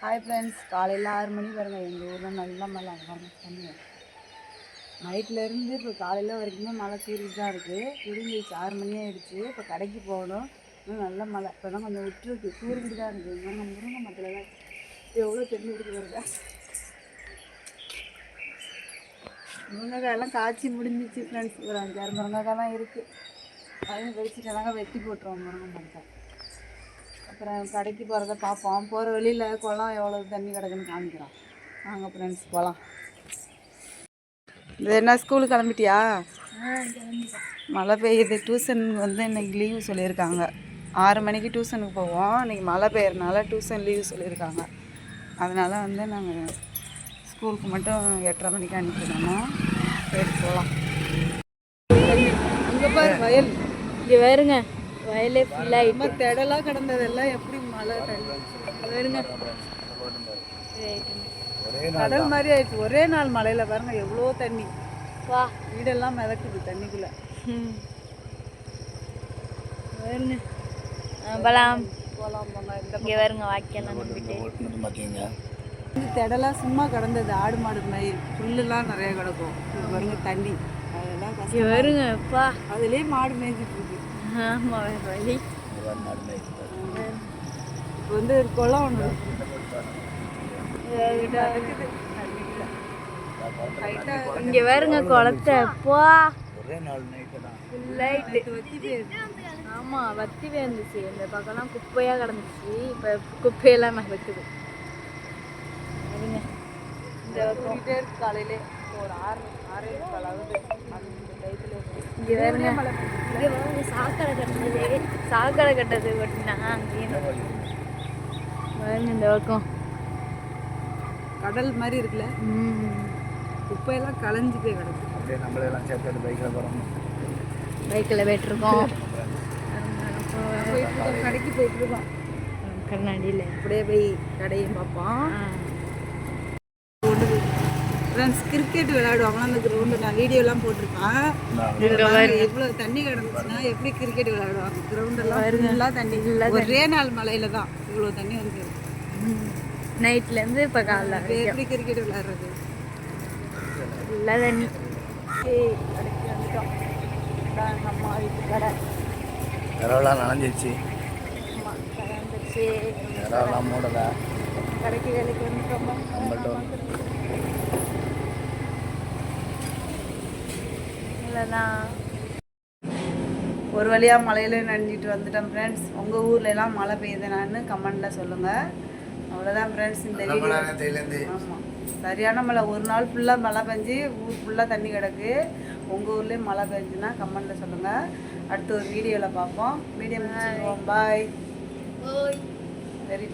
Hi friends காலையில் ஆறு மணி பாருங்கள் எங்கள் ஊரில் நல்ல மழை. பாருங்க தண்ணி. நைட்லேருந்து இப்போ காலையில் வரைக்குமே மழை தூரிட்டு தான் இருக்குது விடிஞ்சிச்சு ஆறு மணி ஆகிடுச்சு இப்போ கடைக்கு போகணும். இன்னும் நல்ல மழை. இப்போ தான் கொஞ்சம் விட்டுருக்கு. தூரிக்கிட்டு தான் இருக்குது இவங்க முருங்கை மரத்தில் தான் எவ்வளோ தண்ணி இருக்கு பாருங்க. முருங்கைக்காயெல்லாம் காய்ச்சி முடிஞ்சிச்சு ஃப்ரெண்ட்ஸ் ஒரு அஞ்சாறு முருங்கைக்காய் தான் இருக்குது அதையும் வெடிச்சிட்டு தாங்க வெட்டி போட்டுருவோம் முருங்கை மரத்தை. அப்புறம் கடைக்கு போகிறத பார்ப்போம். போகிற வழியில் குளம் எவ்வளோ தண்ணி கிடக்குன்னு காமிக்கிறோம். வாங்க ஃப்ரெண்ட்ஸ் போகலாம் இது என்ன ஸ்கூலுக்கு கிளம்பிட்டியா? மழை பெய்யுது. டியூஷன் வந்து இன்னைக்கு லீவு சொல்லியிருக்காங்க. ஆறு மணிக்கு டியூஷனுக்கு போவோம். இன்றைக்கி மழை பெய்யறனால டியூஷன் லீவு சொல்லியிருக்காங்க. அதனால் வந்து நாங்கள் ஸ்கூலுக்கு மட்டும் எட்டரை மணிக்கு அனுப்பிடணும். சரி போகலாம் அங்கே பாரு வயல். இங்கே வேறுங்க வயலே ஃபுல்லாக ரொம்ப திடலாக கிடந்ததெல்லாம் எப்படி மழை தண்ணி? வருங்க கடல் மாதிரி ஆயிடுச்சு. ஒரே நாள் மழையில பாருங்க எவ்வளோ தண்ணி. வா. வீடெல்லாம் மிதக்குது தண்ணிக்குள்ள. ம். வருங்க பலாம் போகலாம் போங்க இங்கே வருங்க வாக்கியெல்லாம் நம்பிட்டு பக்கம் திடலா சும்மா கிடந்தது ஆடு மாடு மாதிரி. புல்லுலாம் நிறைய கிடக்கும். இது பாருங்க தண்ணி. அதெல்லாம் வருங்க அப்பா அதுலேயே மாடு மேய்ஞ்சிட்டு இருக்கு. ஆமாம் வழி. இப்போ வந்து ஒரு குளம் ஒன்று இங்கே வருங்க குளத்த. போயிடுது ஆமாம் வத்தி இருந்துச்சு இந்த பக்கம்லாம் குப்பையாக கிடந்துச்சு. இப்போ குப்பையெல்லாம் வருங்க இந்த காலையிலே. ஒரு ஆறு ஆறே முக்கால் ஆகுது அந்த இங்கே. இங்கே சாக்கடை கட்டுறது. சாக்கடை கட்டது கொட்டினா அங்கேயும் வருங்க இந்த பக்கம். கடல் மாதிரி இருக்குல்ல? ம் குப்பையெல்லாம் களைஞ்சு போய் கிடக்கு. அப்படியே நம்மளெல்லாம் சேர்த்து பைக்கில் போகிறோம் பைக்கில் போயிட்டுருக்கோம். போயிட்டு இருக்கோம், கடைக்கு போயிட்டு இருக்கோம் கண்ணாடியில். அப்படியே போய் கடையும் பார்ப்போம். ஃப்ரெண்ட்ஸ் கிரிக்கெட் விளையாடுவாங்களா அந்த கிரவுண்டு நான் வீடியோலாம் போட்டிருப்பேன் எவ்வளவு தண்ணி கிடந்துச்சுன்னா எப்படி கிரிக்கெட் விளையாடுவாங்க? கிரவுண்டெல்லாம் ஃபுல்லாக தண்ணி. ஒரே நாள் மழையில தான் இவ்வளோ தண்ணி வந்து நைட்லேருந்து இப்போ காலைல எப்படி கிரிக்கெட் விளையாடுறது? ஃபுல்லாக தண்ணி. அம்மா வீட்டு கடை. இரவெல்லாம் நனைஞ்சிச்சு அம்மா கடை வந்துருச்சு. இரவெல்லாம் மூடலை. கடைக்கு வேலைக்கு வந்துட்டோம். நம்மள்ட்ட இல்லைதான் ஒரு வழியாக மழையில நனைஞ்சிட்டு வந்துட்டோம் ஃப்ரெண்ட்ஸ் உங்கள் ஊர்ல எல்லாம் மழை பெய்யுதுனான்னு கமெண்ட்டில் சொல்லுங்கள் அவ்வளோதான் ஃப்ரெண்ட்ஸ் இந்த வீடியோ. ஆமாம் சரியான மழை. ஒரு நாள் ஃபுல்லாக மழை பெஞ்சு ஊர் ஃபுல்லாக தண்ணி கிடக்கு. உங்கள் ஊர்லேயும் மழை பெஞ்சுன்னா கமெண்ட்டில் சொல்லுங்கள் அடுத்து ஒரு வீடியோவில் பார்ப்போம். வீடியோ பாய் வெரி